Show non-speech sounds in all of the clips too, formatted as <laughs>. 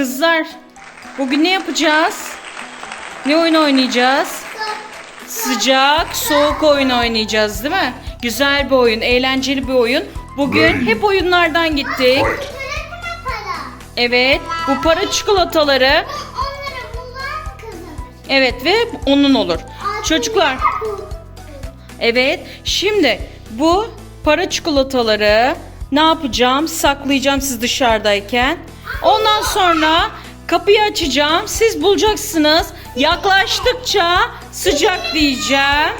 Kızlar bugün ne yapacağız? Ne oyun oynayacağız? Sıcak, soğuk oyun oynayacağız değil mi? Güzel bir oyun, eğlenceli bir oyun. Bugün hep oyunlardan gittik. Evet, bu para çikolataları evet ve onun olur. Çocuklar Evet. Şimdi bu para çikolataları ne yapacağım? Saklayacağım siz dışarıdayken. Ondan sonra kapıyı açacağım. Siz bulacaksınız. Yaklaştıkça sıcak diyeceğim.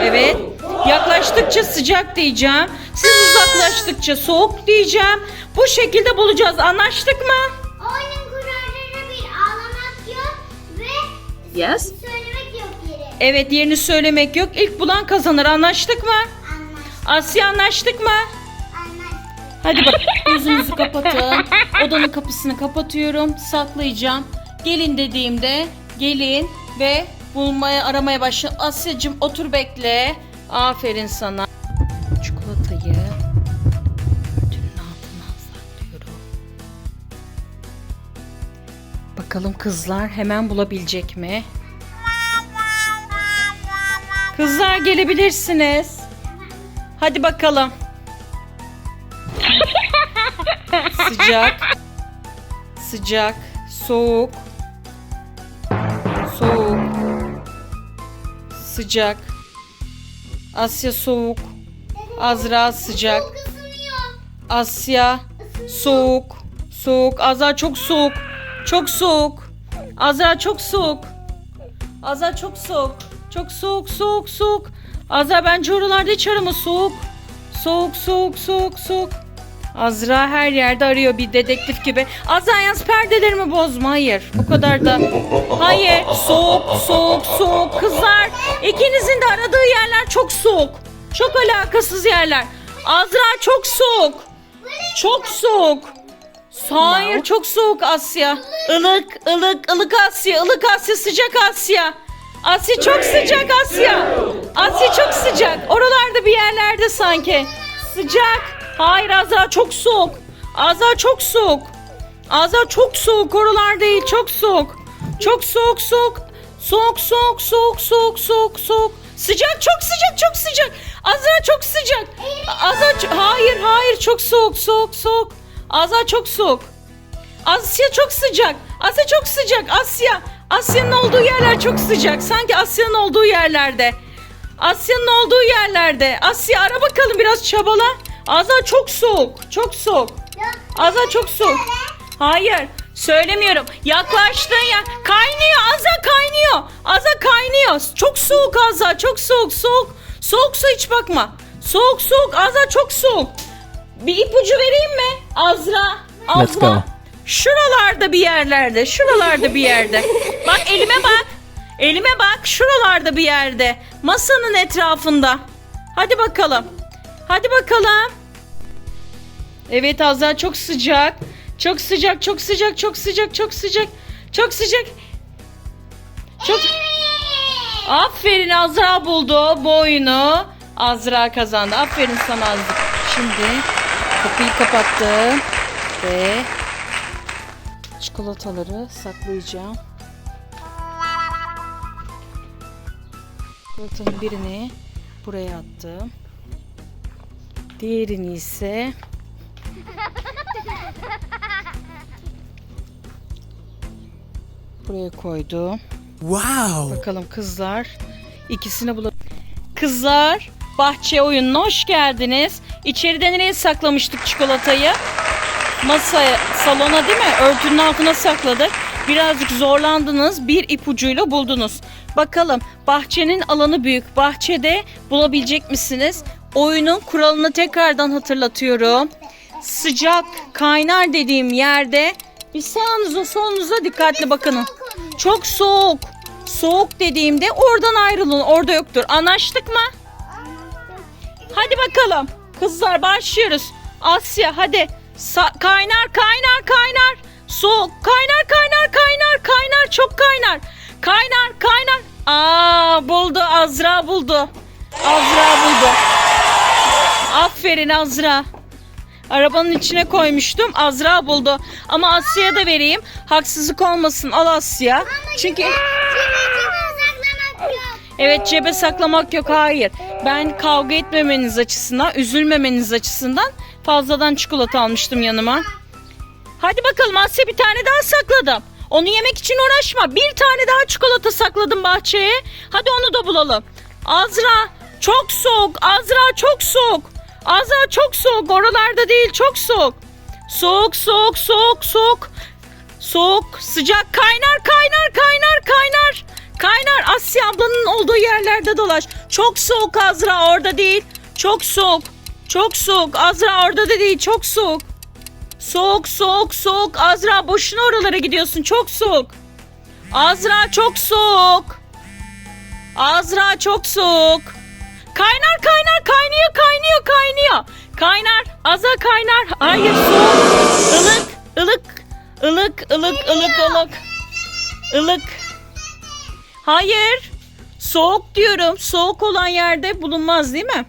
Evet. Yaklaştıkça sıcak diyeceğim. Siz uzaklaştıkça soğuk diyeceğim. Bu şekilde bulacağız. Anlaştık mı? Oyunun kuralları bir ağlamak yok ve Yes. söylemek yok yeri. Evet yerini söylemek yok. İlk bulan kazanır. Anlaştık mı? Asya anlaştık mı? Anlaş. Hadi bak gözünüzü kapatın. Odanın kapısını kapatıyorum. Saklayacağım. Gelin dediğimde gelin ve bulmaya aramaya başla. Asya'cığım otur bekle. Aferin sana. Çikolatayı örtünün altına saklıyorum. Bakalım kızlar hemen bulabilecek mi? Kızlar gelebilirsiniz. Hadi bakalım. Sıcak. Sıcak. Soğuk. Soğuk. Sıcak. Asya soğuk. Azra sıcak. Asya soğuk. Soğuk. Azra çok soğuk. Çok soğuk. Azra çok soğuk. Azra çok soğuk. Çok soğuk, soğuk, soğuk. Azra bence oralarda hiç arama soğuk. Soğuk, soğuk, soğuk, soğuk. Azra her yerde arıyor bir dedektif gibi. Azra yalnız perdelerimi bozma. Hayır. O kadar da. Hayır. Soğuk, soğuk, soğuk. Kızlar ikinizin de aradığı yerler çok soğuk. Çok alakasız yerler. Azra çok soğuk. Çok soğuk. Hayır çok soğuk Asya. Ilık, ılık, ılık Asya, ılık Asya, sıcak Asya. Asya çok sıcak Asya. Asya çok sıcak. Oralarda bir yerlerde sanki. Sıcak. Hayır Azra çok soğuk. Azra çok soğuk. Azra çok soğuk. Oralar değil çok soğuk. Çok soğuk soğuk. Soğuk soğuk soğuk soğuk soğuk soğuk. Sıcak çok sıcak çok sıcak. Azra çok sıcak. Azra hayır hayır çok soğuk soğuk soğuk. Azra çok soğuk. Asya çok sıcak. Asya çok sıcak. Asya. Asya'nın olduğu yerler çok sıcak. Sanki Asya'nın olduğu yerlerde. Asya'nın olduğu yerlerde. Asya ara bakalım biraz çabala. Azra çok soğuk. Çok soğuk. Azra çok soğuk. Hayır. Söylemiyorum. Yaklaştın ya. Kaynıyor. Azra kaynıyor. Azra kaynıyor. Çok soğuk Azra. Çok soğuk. Soğuk. Soğuk su hiç bakma. Soğuk soğuk. Azra çok soğuk. Bir ipucu vereyim mi? Azra. Azra. Let's go. Şuralarda bir yerlerde. Şuralarda bir yerde. Bak elime bak. Elime bak. Şuralarda bir yerde. Masanın etrafında. Hadi bakalım. Hadi bakalım. Evet Azra çok sıcak. Çok sıcak, çok sıcak, çok sıcak, çok sıcak. Çok sıcak. Çok Aferin Azra buldu bu oyunu. Azra kazandı. Aferin sana Azra. Şimdi kapıyı kapattım ve çikolataları saklayacağım. Çikolatanın birini buraya attım. Diğerini ise buraya koydum. Wow. Bakalım kızlar ikisini bul. Kızlar bahçe oyununa hoş geldiniz. İçeride nereye saklamıştık çikolatayı? Masaya, salona değil mi? Örtünün altına sakladık. Birazcık zorlandınız. Bir ipucuyla buldunuz. Bakalım bahçenin alanı büyük. Bahçede bulabilecek misiniz? Oyunun kuralını tekrardan hatırlatıyorum. Sıcak, kaynar dediğim yerde bir sağınıza solunuza dikkatli bakın. Çok soğuk. Soğuk dediğimde oradan ayrılın. Orada yoktur. Anlaştık mı? Hadi bakalım. Kızlar başlıyoruz. Asya hadi. Sa- kaynar kaynar kaynar. Soğuk. Kaynar. Çok kaynar. Kaynar kaynar. Aa buldu Azra buldu. Azra buldu. Aferin Azra. Arabanın içine koymuştum. Azra buldu. Ama Asya'ya da vereyim. Haksızlık olmasın. Al Asya. Çünkü Cebe evet cebe saklamak yok. Hayır. Ben kavga etmemeniz açısından, üzülmemeniz açısından fazladan çikolata almıştım yanıma. Hadi bakalım Asya bir tane daha sakladım. Onu yemek için uğraşma. Bir tane daha çikolata sakladım bahçeye. Hadi onu da bulalım. Azra çok soğuk. Azra çok soğuk. Azra çok soğuk. Oralarda değil çok soğuk. Soğuk soğuk soğuk soğuk. Soğuk sıcak kaynar kaynar kaynar kaynar. Kaynar Asya ablanın olduğu yerlerde dolaş. Çok soğuk Azra orada değil. Çok soğuk. Çok soğuk. Azra orada da değil. Çok soğuk. Soğuk soğuk soğuk. Azra boşuna oralara gidiyorsun. Çok soğuk. Azra çok soğuk. Azra çok soğuk. Kaynar kaynar kaynıyor kaynıyor kaynıyor. Kaynar. Azra kaynar. Hayır soğuk. Ilık ılık ılık ılık ılık ılık. Ilık. Hayır. Soğuk diyorum. Soğuk olan yerde bulunmaz değil mi?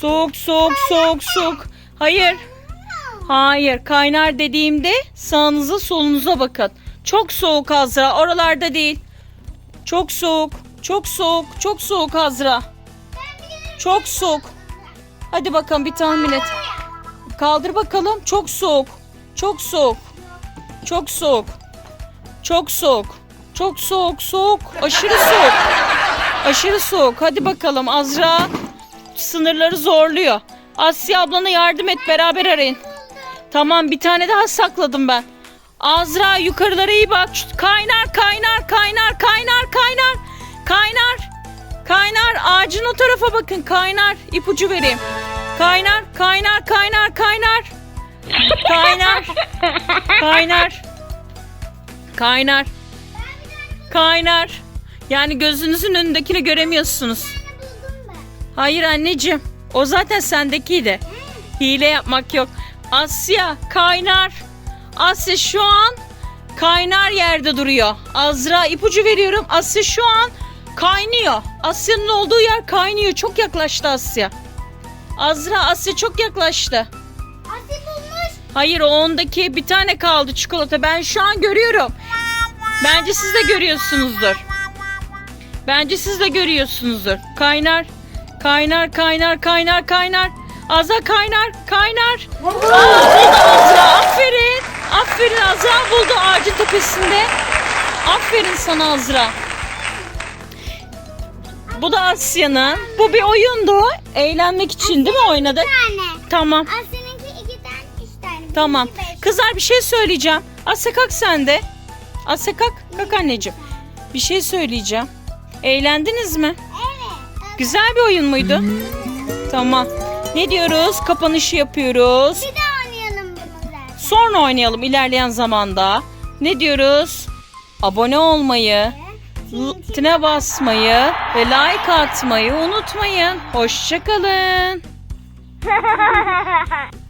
Soğuk soğuk soğuk soğuk. Hayır. Hayır, kaynar dediğimde sağınıza solunuza bakın. Çok soğuk Azra, oralarda değil. Çok soğuk, çok soğuk, çok soğuk Azra. Çok soğuk. Hadi bakalım bir tahmin et. Kaldır bakalım. Çok soğuk. Çok soğuk. Çok soğuk. Çok soğuk. Çok soğuk, soğuk. Aşırı soğuk. Aşırı soğuk. Hadi bakalım Azra sınırları zorluyor. Asya ablana yardım et beraber arayın. Tamam bir tane daha sakladım ben. Azra yukarılara iyi bak. Kaynar kaynar kaynar kaynar kaynar. Kaynar. Kaynar ağacın o tarafa bakın kaynar. İpucu vereyim. Kaynar kaynar kaynar kaynar. Kaynar. Kaynar. Kaynar. Kaynar. Yani gözünüzün önündekini göremiyorsunuz. Hayır anneciğim. O zaten sendekiydi. Hile yapmak yok. Asya kaynar. Asya şu an kaynar yerde duruyor. Azra ipucu veriyorum. Asya şu an kaynıyor. Asya'nın olduğu yer kaynıyor. Çok yaklaştı Asya. Azra Asya çok yaklaştı. Asi bulmuş. Hayır o ondaki bir tane kaldı çikolata. Ben şu an görüyorum. Bence siz de görüyorsunuzdur. Bence siz de görüyorsunuzdur. Kaynar. Kaynar kaynar kaynar kaynar. Azra kaynar kaynar. Aa, buldu Azra. Aferin. Aferin Azra buldu ağacın tepesinde. Aferin sana Azra. Bu da Asya'nın. Bu bir oyundu. Eğlenmek için değil mi oynadık? Tane. Tamam. Asi'ninki iki tane, üç tane. Tamam. Benimki beş. Kızlar bir şey söyleyeceğim. Asya kalk sen de. Asya kalk. Kalk anneciğim. Bir şey söyleyeceğim. Eğlendiniz mi? Evet. Güzel bir oyun muydu? Tamam. Ne diyoruz? Kapanışı yapıyoruz. Bir daha oynayalım bunu zaten. Sonra oynayalım ilerleyen zamanda. Ne diyoruz? Abone olmayı, tine basmayı ve like atmayı unutmayın. Hoşçakalın. <laughs>